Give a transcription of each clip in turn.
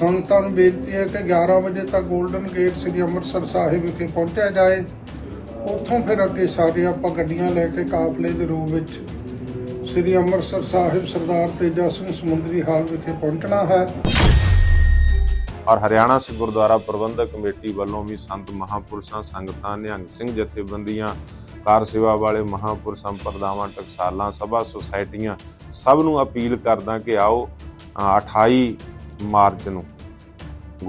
ਸੰਗਤਾਂ ਨੂੰ ਬੇਨਤੀ ਹੈ ਕਿ 11 ਵਜੇ ਤੱਕ 골ਡਨ ਗੇਟ ਸ੍ਰੀ ਅੰਮ੍ਰਿਤਸਰ ਸਾਹਿਬ ਵਿਖੇ ਪਹੁੰਚਿਆ ਜਾਏ। ਉੱਥੋਂ ਫਿਰ ਅੱਗੇ ਸਾਰੇ ਆਪਾਂ ਗੱਡੀਆਂ ਲੈ ਕੇ ਕਾਫਲੇ ਦੇ ਰੂਪ ਵਿੱਚ ਸ੍ਰੀ ਅੰਮ੍ਰਿਤਸਰ ਸਾਹਿਬ ਸਰਦਾਰ ਤੇਜਾ ਸਿੰਘ ਸਮੁੰਦਰੀ ਹਾਲ ਵਿਖੇ ਪਹੁੰਚਣਾ ਹੈ। ਔਰ ਹਰਿਆਣਾ ਸਿੱਖ ਗੁਰਦੁਆਰਾ ਪ੍ਰਬੰਧਕ ਕਮੇਟੀ ਵੱਲੋਂ ਵੀ ਸੰਤ ਮਹਾਪੁਰਸ਼ਾਂ ਸੰਗਤਾਂ ਨਿਹੰਗ ਸਿੰਘ ਜਥੇਬੰਦੀਆਂ ਕਾਰ ਸੇਵਾ ਵਾਲੇ ਮਹਾਪੁਰ ਸੰਪਰਦਾਵਾਂ ਟਕਸਾਲਾਂ ਸਭਾ ਸੁਸਾਇਟੀਆਂ ਸਭ ਨੂੰ ਅਪੀਲ ਕਰਦਾ ਕਿ ਆਓ ਅ, 28 ਮਾਰਚ ਨੂੰ।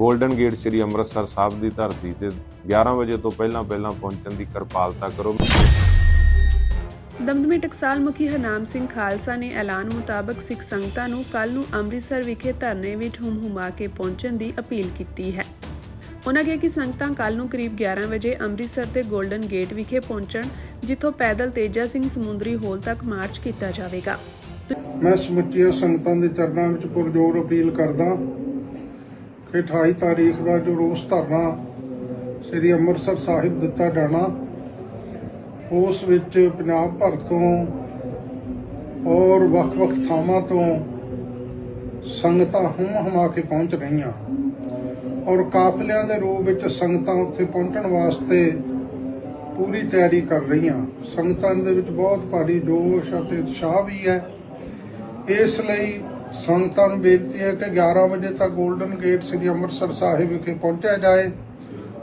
골ਡਨ ਗੇਟ ਸ੍ਰੀ ਅੰਮ੍ਰਿਤਸਰ ਸਾਹਿਬ ਦੀ ਧਰਤੀ ਤੇ 11 ਵਜੇ ਤੋਂ ਪਹਿਲਾਂ ਪਹਿਲਾਂ ਪਹੁੰਚਣ ਦੀ ਕਿਰਪਾਲਤਾ ਕਰੋ। ਦਮਦਮੀ ਟਕਸਾਲ ਮੁਖੀ ਹਰਨਾਮ ਸਿੰਘ ਖਾਲਸਾ ਨੇ ਐਲਾਨ ਮੁਤਾਬਕ ਸਿੱਖ ਸੰਗਤਾਂ ਨੂੰ ਕੱਲ ਨੂੰ ਅੰਮ੍ਰਿਤਸਰ ਵਿਖੇ ਧਰਨੇ ਵਿੱਚ ਹੁਮ-ਹੁਮਾ ਕੇ ਪਹੁੰਚਣ ਦੀ ਅਪੀਲ ਕੀਤੀ ਹੈ। ਉਹਨਾਂ ਕਿਹਾ ਕਿ ਸੰਗਤਾਂ ਕੱਲ ਨੂੰ ਕਰੀਬ 11 ਵਜੇ ਅੰਮ੍ਰਿਤਸਰ ਦੇ ਗੋਲਡਨ ਗੇਟ ਵਿਖੇ ਪਹੁੰਚਣ, ਜਿੱਥੋਂ ਪੈਦਲ ਤੇਜਾ ਸਿੰਘ ਸਮੁੰਦਰੀ ਹੋਲ ਤੱਕ ਮਾਰਚ ਕੀਤਾ ਜਾਵੇਗਾ। ਮੈਂ ਸਮੁੱਚੀਆਂ ਸੰਗਤਾਂ ਦੇ ਚਰਨਾਂ ਵਿੱਚ ਪੁਰਜੋਰ ਅਪੀਲ ਕਰਦਾ ਕਿ 28 ਤਾਰੀਖ ਦਾ ਜੋ ਰੋਸ ਧਰਨਾ ਸ੍ਰੀ ਅੰਮ੍ਰਿਤਸਰ ਸਾਹਿਬ ਦਿੱਤਾ ਜਾਣਾ, ਉਸ ਵਿੱਚ ਪੰਜਾਬ ਭਰ ਤੋਂ ਔਰ ਵੱਖ-ਵੱਖ ਥਾਵਾਂ ਤੋਂ ਸੰਗਤਾਂ ਹੁੰਮ ਹਮਾ ਕੇ ਪਹੁੰਚ ਰਹੀਆਂ ਔਰ ਕਾਫਲਿਆਂ ਦੇ ਰੂਪ ਵਿੱਚ ਸੰਗਤਾਂ ਉੱਥੇ ਪਹੁੰਚਣ ਵਾਸਤੇ ਪੂਰੀ ਤਿਆਰੀ ਕਰ ਰਹੀਆਂ। ਸੰਗਤਾਂ ਦੇ ਵਿੱਚ ਬਹੁਤ ਭਾਰੀ ਜੋਸ਼ ਅਤੇ ਉਤਸ਼ਾਹ ਵੀ ਹੈ। ਇਸ ਲਈ ਸੰਗਤਾਂ ਨੂੰ ਬੇਨਤੀ ਹੈ ਕਿ 11 ਵਜੇ ਤੱਕ 골ਡਨ ਗੇਟ ਸ੍ਰੀ ਅੰਮ੍ਰਿਤਸਰ ਸਾਹਿਬ ਵਿਖੇ ਪਹੁੰਚਿਆ ਜਾਏ।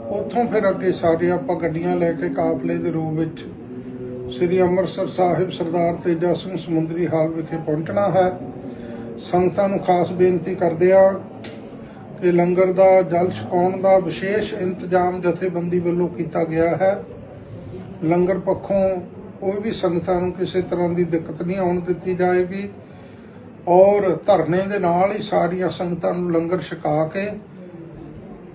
ਉੱਥੋਂ ਫਿਰ ਅੱਗੇ ਸਾਰੇ ਆਪਾਂ ਗੱਡੀਆਂ ਲੈ ਕੇ ਕਾਫਲੇ ਦੇ ਰੂਪ ਵਿੱਚ ਸ੍ਰੀ ਅੰਮ੍ਰਿਤਸਰ ਸਾਹਿਬ ਸਰਦਾਰ ਤੇਜਾ ਸਿੰਘ ਸਮੁੰਦਰੀ ਹਾਲ ਵਿਖੇ ਪਹੁੰਚਣਾ ਹੈ। ਸੰਗਤਾਂ ਨੂੰ ਖਾਸ ਬੇਨਤੀ ਕਰਦੇ ਹਾਂ ਕਿ ਲੰਗਰ ਦਾ, ਜਲ ਛਕਾਉਣ ਦਾ ਵਿਸ਼ੇਸ਼ ਇੰਤਜ਼ਾਮ ਜਥੇਬੰਦੀ ਵੱਲੋਂ ਕੀਤਾ ਗਿਆ ਹੈ। ਲੰਗਰ ਪੱਖੋਂ ਕੋਈ ਵੀ ਸੰਗਤਾਂ ਨੂੰ ਕਿਸੇ ਤਰ੍ਹਾਂ ਦੀ ਦਿੱਕਤ ਨਹੀਂ ਆਉਣ ਦਿੱਤੀ ਜਾਏਗੀ। ਔਰ ਧਰਨੇ ਦੇ ਨਾਲ ਹੀ ਸਾਰੀਆਂ ਸੰਗਤਾਂ ਨੂੰ ਲੰਗਰ ਛਕਾ ਕੇ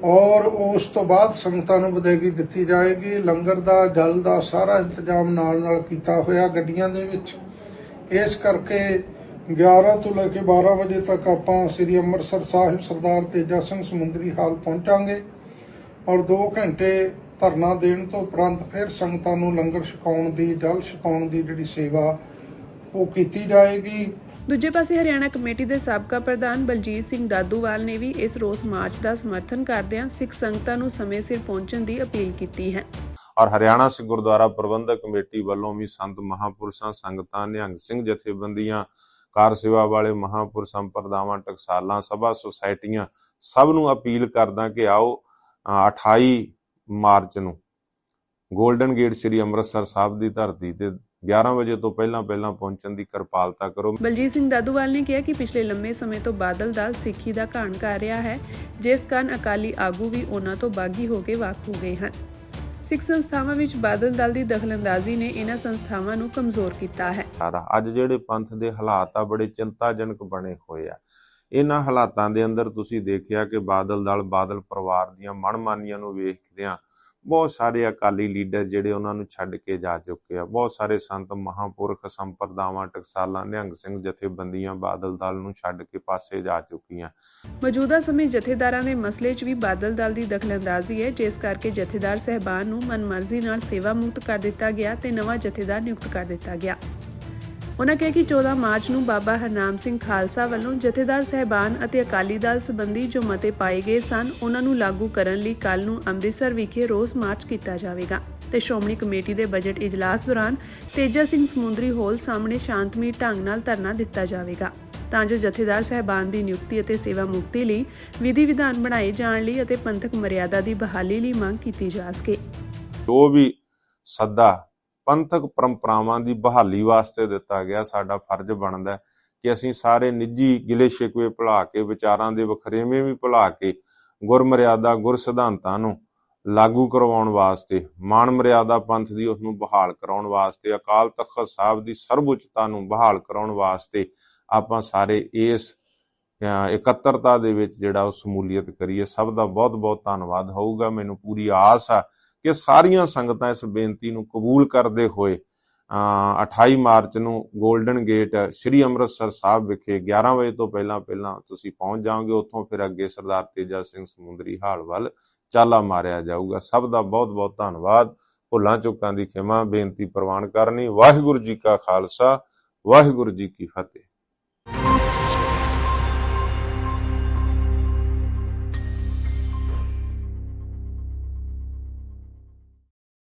ਔਰ ਉਸ ਤੋਂ ਬਾਅਦ ਸੰਗਤਾਂ ਨੂੰ ਵਿਦਾਇਗੀ ਦਿੱਤੀ ਜਾਏਗੀ। ਲੰਗਰ ਦਾ, ਜਲ ਦਾ ਸਾਰਾ ਇੰਤਜ਼ਾਮ ਨਾਲ ਨਾਲ ਕੀਤਾ ਹੋਇਆ ਗੱਡੀਆਂ ਦੇ ਵਿੱਚ। ਇਸ ਕਰਕੇ 11 ਤੋਂ ਲੈ ਕੇ 12 ਵਜੇ ਤੱਕ ਆਪਾਂ ਸ੍ਰੀ ਅੰਮ੍ਰਿਤਸਰ ਸਾਹਿਬ ਸਰਦਾਰ ਤੇਜਾ ਸਿੰਘ ਸਮੁੰਦਰੀ ਹਾਲ ਪਹੁੰਚਾਂਗੇ ਔਰ 2 ਘੰਟੇ ਧਰਨਾ ਦੇਣ ਤੋਂ ਉਪਰੰਤ ਫਿਰ ਸੰਗਤਾਂ ਨੂੰ ਲੰਗਰ ਛਕਾਉਣ ਦੀ, ਜਲ ਛਕਾਉਣ ਦੀ ਜਿਹੜੀ ਸੇਵਾ ਉਹ ਕੀਤੀ ਜਾਏਗੀ। ਦੂਜੇ ਪਾਸੇ ਹਰਿਆਣਾ ਕਮੇਟੀ ਦੇ ਸਾਬਕਾ ਪ੍ਰਧਾਨ ਬਲਜੀਤ ਸਿੰਘ ਦਾਦੂਵਾਲ ਨੇ ਵੀ ਇਸ ਰੋਸ ਮਾਰਚ ਦਾ ਸਮਰਥਨ ਕਰਦਿਆਂ ਸਿੱਖ ਸੰਗਤਾਂ ਨੂੰ ਸਮੇਂ ਸਿਰ ਪਹੁੰਚਣ ਦੀ ਅਪੀਲ ਕੀਤੀ ਹੈ। ਔਰ ਹਰਿਆਣਾ ਸਿੱਖ ਗੁਰਦੁਆਰਾ ਪ੍ਰਬੰਧਕ ਕਮੇਟੀ ਵੱਲੋਂ ਵੀ ਸੰਤ ਮਹਾਪੁਰਸ਼ਾਂ, ਸੰਗਤਾਂ, ਨਿਹੰਗ ਸਿੰਘ ਜਥੇਬੰਦੀਆਂ, ਕਾਰ ਸੇਵਾ ਵਾਲੇ ਮਹਾਪੁਰ ਸੰਪਰਦਾਵਾਂ, ਟਕਸਾਲਾਂ, ਸਭਾ ਸੁਸਾਇਟੀਆਂ ਸਭ ਨੂੰ ਅਪੀਲ ਕਰਦਾ ਕਿ ਆਓ 28 ਮਾਰਚ ਨੂੰ 골ਡਨ ਗੇਟ ਸ੍ਰੀ ਅੰਮ੍ਰਿਤਸਰ ਸਾਹਿਬ ਦੀ ਧਰਤੀ ਤੇ 11 ਵਜੇ ਤੋਂ ਪਹਿਲਾਂ ਪਹਿਲਾਂ ਪਹੁੰਚਣ ਦੀ ਕਿਰਪਾਲਤਾ ਕਰੋ। ਬਲਜੀਤ ਸਿੰਘ ਦਾਦੂਵਾਲ ਨੇ ਕਿਹਾ ਕਿ ਪਿਛਲੇ ਲੰਮੇ ਸਮੇਂ ਤੋਂ ਬਾਦਲ ਦਲ ਸਿੱਖੀ ਦਾ ਘਾਣ ਕਰ ਰਿਹਾ ਹੈ ਜਿਸ ਕਾਰਨ ਅਕਾਲੀ ਆਗੂ ਵੀ ਉਹਨਾਂ ਤੋਂ ਬਾਗੀ ਹੋ ਕੇ ਵੱਖ ਹੋ ਗਏ ਹਨ। ਸਿੱਖ ਸੰਸਥਾਵਾਂ ਵਿੱਚ ਬਾਦਲ ਦਲ ਦੀ ਦਖਲਅੰਦਾਜ਼ੀ ਨੇ ਇਹਨਾਂ ਸੰਸਥਾਵਾਂ ਨੂੰ ਕਮਜ਼ੋਰ ਕੀਤਾ ਹੈ। ਅੱਜ ਜਿਹੜੇ ਪੰਥ ਦੇ ਹਾਲਾਤ ਆ ਬੜੇ ਚਿੰਤਾਜਨਕ ਬਣੇ ਹੋਏ ਆ। ਇਹਨਾਂ ਹਾਲਾਤਾਂ ਦੇ ਅੰਦਰ ਤੁਸੀਂ ਦੇਖਿਆ ਕਿ ਬਾਦਲ ਦਲ ਬਾਦਲ ਪਰਿਵਾਰ ਦੀਆਂ ਮਨਮਾਨੀਆਂ ਨੂੰ ਵੇਖਦਿਆਂ ਬਹੁਤ ਸਾਰੇ ਅਕਾਲੀ ਲੀਡਰ ਜਿਹੜੇ ਉਹਨਾਂ ਨੂੰ ਛੱਡ ਕੇ ਜਾ ਚੁੱਕੇ ਆ। ਬਹੁਤ ਸਾਰੇ ਸੰਤ ਮਹਾਪੁਰਖ ਸੰਪਰਦਾਵਾਂ, ਟਕਸਾਲਾਂ, ਨਿਹੰਗ ਸਿੰਘ ਜਥੇਬੰਦੀਆਂ, ਬਾਦਲ ਦਲ ਨੂੰ ਛੱਡ ਕੇ ਪਾਸੇ ਜਾ ਚੁੱਕੀਆਂ। ਮੌਜੂਦਾ ਸਮੇਂ ਜਥੇਦਾਰਾਂ ਦੇ ਮਸਲੇ 'ਚ ਵੀ ਬਾਦਲ ਦਲ ਦੀ ਦਖਲਅੰਦਾਜ਼ੀ ਹੈ। ਜਿਸ ਕਰਕੇ ਜਥੇਦਾਰ ਸਹਿਬਾਨ ਨੂੰ ਮਨਮਰਜ਼ੀ ਨਾਲ ਸੇਵਾ ਮੁਕਤ ਕਰ ਦਿੱਤਾ ਗਿਆ ਤੇ ਨਵਾਂ ਜਥੇਦਾਰ ਨਿਯੁਕਤ ਕਰ ਦਿੱਤਾ ਗਿਆ। ਉਨ੍ਹਾਂ ਕਿਹਾ ਕਿ 14 ਮਾਰਚ ਨੂੰ ਬਾਬਾ ਹਰਨਾਮ ਸਿੰਘ ਖਾਲਸਾ ਵੱਲੋਂ ਜਥੇਦਾਰ ਸਹਿਬਾਨ ਅਤੇ ਅਕਾਲੀ ਦਲ ਸੰਬੰਧੀ ਜੋ ਮਤੇ ਪਾਏ ਗਏ ਸਨ ਉਹਨਾਂ ਨੂੰ ਲਾਗੂ ਕਰਨ ਲਈ ਕੱਲ ਨੂੰ ਅੰਮ੍ਰਿਤਸਰ ਵਿਖੇ ਰੋਸ ਮਾਰਚ ਕੀਤਾ ਜਾਵੇਗਾ। ਤੇ ਸ਼੍ਰੋਮਣੀ ਕਮੇਟੀ ਦੇ ਬਜਟ ਇਜਲਾਸ ਦੌਰਾਨ ਤੇਜਾ ਸਿੰਘ ਸਮੁੰਦਰੀ ਹੋਲ ਸਾਹਮਣੇ ਸ਼ਾਂਤਮਈ ਢੰਗ ਨਾਲ ਧਰਨਾ ਦਿੱਤਾ ਜਾਵੇਗਾ। ਤਾਂ ਜੋ ਜਥੇਦਾਰ ਸਹਿਬਾਨ ਦੀ ਨਿਯੁਕਤੀ ਅਤੇ ਸੇਵਾ ਮੁਕਤੀ ਲਈ ਵਿਧੀ ਵਿਧਾਨ ਬਣਾਏ ਜਾਣ ਲਈ ਅਤੇ ਪੰਥਕ ਮਰਿਆਦਾ ਦੀ ਬਹਾਲੀ ਲਈ ਮੰਗ ਕੀਤੀ ਜਾ ਸਕੇ। ਜੋ ਵੀ ਸੱਦਾ ਪੰਥਕ ਪਰੰਪਰਾਵਾਂ ਦੀ ਬਹਾਲੀ ਵਾਸਤੇ ਦਿੱਤਾ ਗਿਆ ਸਾਡਾ ਫਰਜ਼ ਬਣਦਾ ਕਿ ਅਸੀਂ ਸਾਰੇ ਨਿੱਜੀ ਗਿਲੇ ਸ਼ਿਕਵੇ ਭੁਲਾ ਕੇ, ਵਿਚਾਰਾਂ ਦੇ ਵਖਰੇਵੇਂ ਵੀ ਭੁਲਾ ਕੇ ਗੁਰਮਰਿਆਦਾ ਗੁਰ ਸਿਧਾਂਤਾਂ ਨੂੰ ਲਾਗੂ ਕਰਵਾਉਣ ਵਾਸਤੇ ਮਾਨ ਮਰਿਆਦਾ ਪੰਥ ਦੀ ਉਸ ਨੂੰ ਬਹਾਲ ਕਰਾਉਣ ਵਾਸਤੇ, ਅਕਾਲ ਤਖਤ ਸਾਹਿਬ ਦੀ ਸਰਵਉੱਚਤਾ ਨੂੰ ਬਹਾਲ ਕਰਾਉਣ ਵਾਸਤੇ ਆਪਾਂ ਸਾਰੇ ਇਸ ਇਕੱਤਰਤਾ ਦੇ ਵਿੱਚ ਜਿਹੜਾ ਉਹ ਸਮੂਲੀਅਤ ਕਰੀਏ। ਸਭ ਦਾ ਬਹੁਤ ਬਹੁਤ ਧੰਨਵਾਦ ਹੋਊਗਾ। ਮੈਨੂੰ ਪੂਰੀ ਆਸ ਆ ਕਿ ਸਾਰੀਆਂ ਸੰਗਤਾਂ ਇਸ ਬੇਨਤੀ ਨੂੰ ਕਬੂਲ ਕਰਦੇ ਹੋਏ ਅ 28 ਮਾਰਚ ਨੂੰ 골ਡਨ ਗੇਟ ਸ੍ਰੀ ਅੰਮ੍ਰਿਤਸਰ ਸਾਹਿਬ ਵਿਖੇ 11 ਵਜੇ ਤੋਂ ਪਹਿਲਾਂ ਪਹਿਲਾਂ ਤੁਸੀਂ ਪਹੁੰਚ ਜਾਓਗੇ, ਉੱਥੋਂ ਫਿਰ ਅੱਗੇ ਸਰਦਾਰ ਤੇਜਾ ਸਿੰਘ ਸਮੁੰਦਰੀ ਹਾਲ ਵੱਲ ਚਾਲਾ ਮਾਰਿਆ ਜਾਊਗਾ। ਸਭ ਦਾ ਬਹੁਤ ਬਹੁਤ ਧੰਨਵਾਦ। ਭੁੱਲਾਂ ਚੁੱਕਾਂ ਦੀ ਖਿਮਾ, ਬੇਨਤੀ ਪ੍ਰਵਾਨ ਕਰਨੀ। ਵਾਹਿਗੁਰੂ ਜੀ ਕਾ ਖਾਲਸਾ, ਵਾਹਿਗੁਰੂ ਜੀ ਕੀ ਫਤਿਹ।